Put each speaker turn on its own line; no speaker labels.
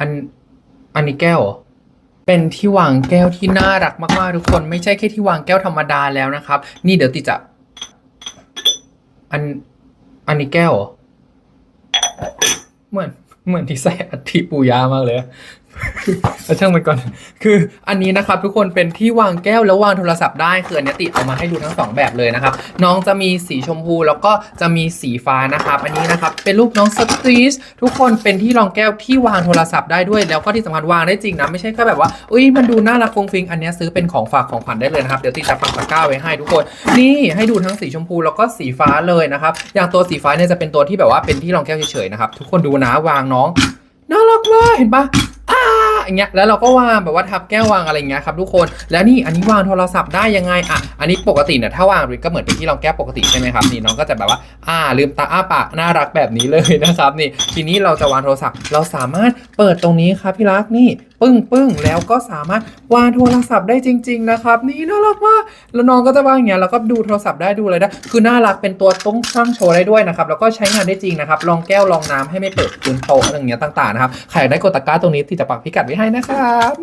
อันอันนี้แก้วเหรอเป็นที่วางแก้วที่น่ารักมากๆทุกคน ไม่ใช่แค่ที่วางแก้วธรรมดาแล้วนะครับ นี่เดี๋ยวติจะอันอันนี้แก้วเหรอเหมือนเหมือนที่ใส่อัฐิปูยามากเลย เอาช่างมันก่อน คืออันนี้นะครับทุกคนเป็นที่วางแก้วแล้ววางโทรศัพท์ได้คืออันนี้ติเอามาให้ดูทั้งสองแบบเลยนะครับ น้องจะมีสีชมพูแล้วก็จะมีสีฟ้านะครับ อันนี้นะครับเป็นรูปน้องสตรีสทุกคนเป็นที่รองแก้วที่วางโทรศัพท์ได้ด้วย แล้วก็ที่สำคัญวางได้จริงนะไม่ใช่แค่แบบว่าอุ้ยมันดูน่ารักฟงฟิงอันนี้ซื้อเป็นของฝากของขวัญได้เลยนะครับเดี๋ยวติจะปักตะกร้าไว้ให้ทุกคน นี่ให้ดูทั้งสีชมพูแล้วก็สีฟ้าเลยนะครับ อย่างตัวสีฟ้าเนี่ยจะเป็นตัวที่แบบว่าเป็นที่รองแก้วเฉยๆนะครับทุกคนดูนะวางน้องน่ารักมากเห็นปะ อ่าอย่างเงี้ยแล้วเราก็วางแบบว่าทับแก้ววางอะไรเงี้ยครับทุกคนแล้วนี่อันนี้วางโทรศัพท์ได้ยังไงอะอันนี้ปกติเนี่ยถ้าวางก็เหมือนเป็นที่รองแก้วปกติใช่ไหมครับนี่น้องก็จะแบบว่าอ่าลืมตาอ้าปากน่ารักแบบนี้เลยนะครับนี่ทีนี้เราจะวางโทรศัพท์ เราสามารถเปิดตรงนี้ครับพี่รักนี่ปึ้งปึ้งแล้วก็สามารถวางโทรศัพท์ได้จริง ๆ นะครับ นี่น่ารักมากแล้วน้องก็จะวางอย่างเงี้ยแล้วก็ดูโทรศัพท์ได้ดูอะไรได้คือน่ารักเป็นตัวต้องสร้างโชว์ได้ด้วยนะครับแล้วก็ใช้งานได้จริงนะครับรองแก้วรองน้ำให้ไม่เปิดพื้นโต๊ะอะไรอย่างเงี้ยต่างๆนะครับใครได้กดตะกร้าตรงนี้ที่จะปักพิกัดไว้ให้นะครับ